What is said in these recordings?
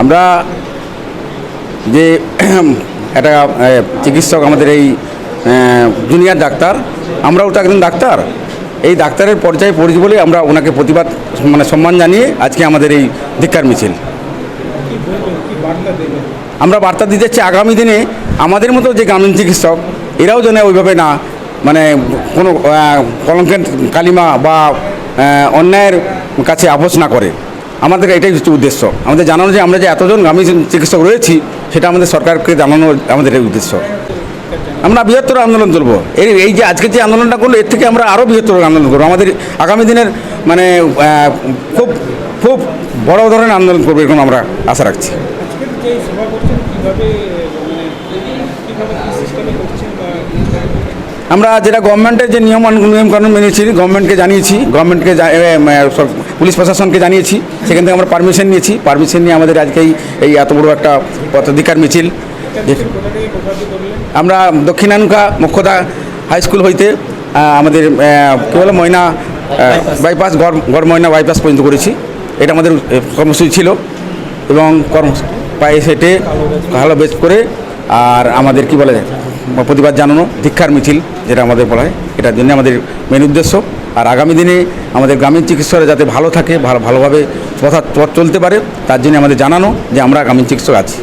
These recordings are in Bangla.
আমরা যে একটা চিকিৎসক আমাদের এই জুনিয়র ডাক্তার, আমরাও তো একজন ডাক্তার। এই ডাক্তারের পর্যায়ে পড়েছি বলে আমরা ওনাকে প্রতিবাদ মানে সম্মান জানিয়ে আজকে আমাদের এই ধিক্কার মিছিল। আমরা বার্তা দিতে চাই আগামী দিনে আমাদের মতো যে গ্রামীণ চিকিৎসক, এরাও যেন ওইভাবে না মানে কোনো কলঙ্কের কালিমা বা অন্যায়ের কাছে আপোষ না করে। আমাদের এটাই হচ্ছে উদ্দেশ্য। আমাদের জানানো যে আমরা যে এতজন গ্রামীণ চিকিৎসক রয়েছি, সেটা আমাদের সরকারকে জানানো আমাদের উদ্দেশ্য। আমরা বৃহত্তর আন্দোলন তুলব। এই এই যে আজকে যে আন্দোলনটা করল, এর থেকে আমরা আরও বৃহত্তর আন্দোলন করব। আমাদের আগামী দিনের মানে খুব খুব বড় ধরনের আন্দোলন করব এরকম আমরা আশা রাখছি। আজকের যে সভা করছেন, কীভাবে আমরা যেটা গভর্নমেন্টের যে নিয়ম নিয়মকানুন মেনেছি গভর্নমেন্টকে জানিয়েছি গভর্নমেন্টকে পুলিশ প্রশাসনকে জানিয়েছি, সেখান থেকে আমরা পারমিশন নিয়েছি। পারমিশন নিয়ে আমাদের আজকে এই- এত বড় একটা পথধিকার মিছিল আমরা দক্ষিণানুকা মুখ্যদা হাই স্কুল হইতে আমাদের কী বলে, ময়না বাইপাস গড় গড় ময়না বাইপাস পর্যন্ত করেছি। এটা আমাদের কর্মসূচি ছিল এবং কর্ম পায়ে সেটে ভালো বেচ করে আর আমাদের কি বলে প্রতিবাদ জানানো দীক্ষার মিছিল যেটা আমাদের বলা হয়, এটার জন্য আমাদের মেন উদ্দেশ্য। আর আগামী দিনে আমাদের গ্রামীণ চিকিৎসকরা যাতে ভালো থাকে, ভালো, ভালোভাবে পথ পথ চলতে পারে, তার জন্য আমাদের জানানো যে আমরা গ্রামীণ চিকিৎসক আছি।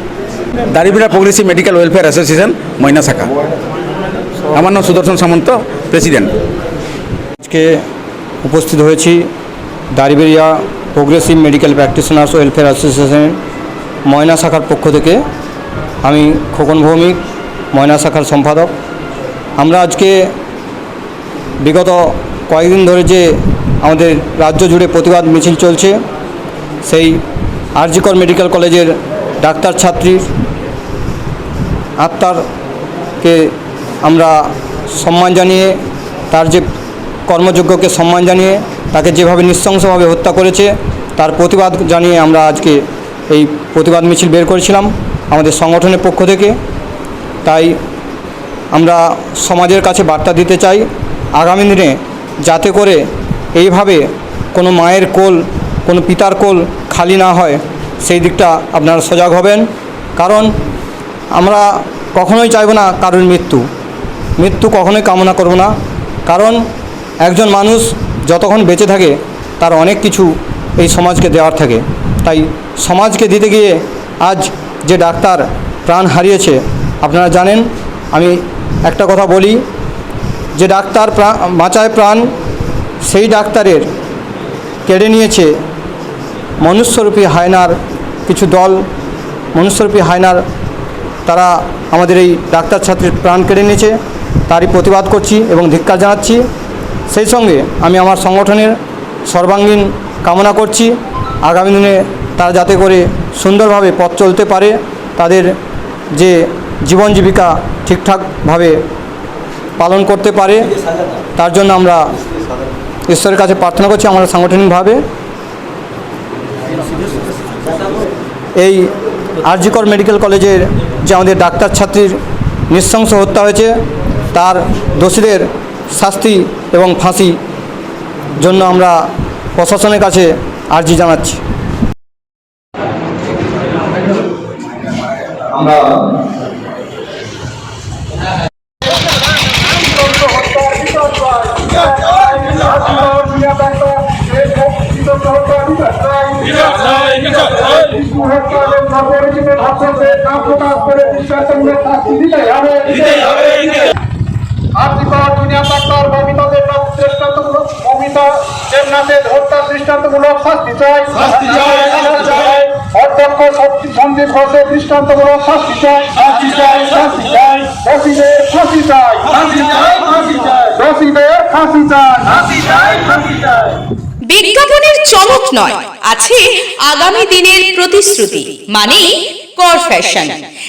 Daribira progressive medical welfare association, Moyna শাখা। আমার নাম সুদর্শন সামন্ত, প্রেসিডেন্ট। আজকে উপস্থিত হয়েছি Dariberia progressive medical practitioners welfare অ্যাসোসিয়েশনের ময়না শাখার পক্ষ থেকে। আমি খোকন ভৌমিক ময়না শাখার সম্পাদক। আমরা আজকে বিগত কয়েকদিন ধরে যে আমাদের রাজ্য জুড়ে প্রতিবাদ মিছিল চলছে, সেই আরজিকর মেডিকেল কলেজের ডাক্তার ছাত্রীর আত্মারকে আমরা সম্মান জানিয়ে, তার যে কর্মযোগ্যকে সম্মান জানিয়ে, তাকে যেভাবে নৃশংসভাবে হত্যা করেছে, তার প্রতিবাদ জানিয়ে আমরা আজকে এই প্রতিবাদ মিছিল বের করেছিলাম আমাদের সংগঠনের পক্ষ থেকে। তাই আমরা সমাজের কাছে বার্তা দিতে চাই, আগামী দিনে যাতে করে এইভাবে কোনো মায়ের কোল, কোনো পিতার কোল খালি না হয়, সেই দিকটা আপনারা সজাগ হবেন। কারণ আমরা কখনোই চাইব না কারোর মৃত্যু। মৃত্যু কখনোই কামনা করব না। কারণ একজন মানুষ যতক্ষণ বেঁচে থাকে, তার অনেক কিছু এই সমাজকে দেওয়ার থাকে। তাই সমাজকে দিতে গিয়ে আজ যে ডাক্তার প্রাণ হারিয়েছে আপনারা জানেন, আমি একটা কথা বলি, যে ডাক্তার বাঁচায় প্রাণ, সেই ডাক্তারের কেড়ে নিয়েছে মনুষ্যরূপী হায়নার কিছু দল। মনুষ্যরূপী হায়নার, তারা আমাদের এই ডাক্তার ছাত্রীর প্রাণ কেড়ে নিয়েছে, তারই প্রতিবাদ করছি এবং ধিক্কার জানাচ্ছি। সেই সঙ্গে আমি আমার সংগঠনের সর্বাঙ্গীন কামনা করছি। আগামী দিনে তারা যাতে করে সুন্দরভাবে পথ চলতে পারে, তাদের যে জীবন জীবিকা ঠিকঠাকভাবে পালন করতে পারে, তার জন্য আমরা ঈশ্বরের কাছে প্রার্থনা করছি আমরা সাংগঠনিকভাবে। এই আরজিকর মেডিকেল কলেজের যে আমাদের ডাক্তার ছাত্রীর নৃশংস হত্যা হয়েছে, তার দোষীদের শাস্তি এবং ফাঁসি জন্য আমরা প্রশাসনের কাছে আর্জি জানাচ্ছি। আর্থিকর দুনিয়া ডাক্তার মমিতাদের নাম দৃষ্টান্তমূলক মমিতা দেবনাথের হত্যা দৃষ্টান্তমূলক শাস্তি চাই। শাস্তি চাই অধ্যক্ষ সন্দীপ ঘোষের দৃষ্টান্তমূলক শাস্তি চাই। শাস্তি চাই শাস্তি চাই। দোষীদের ফাঁসি চাই। ফাঁসি চাই ফাঁসি চাই। দোষীদের ফাঁসি চাই। ফাঁসি চাই ফাঁসি চাই। বিজ্ঞাপনের চমক নয় আছে আগামী দিনের প্রতিশ্রুতি মানে কর ফ্যাশন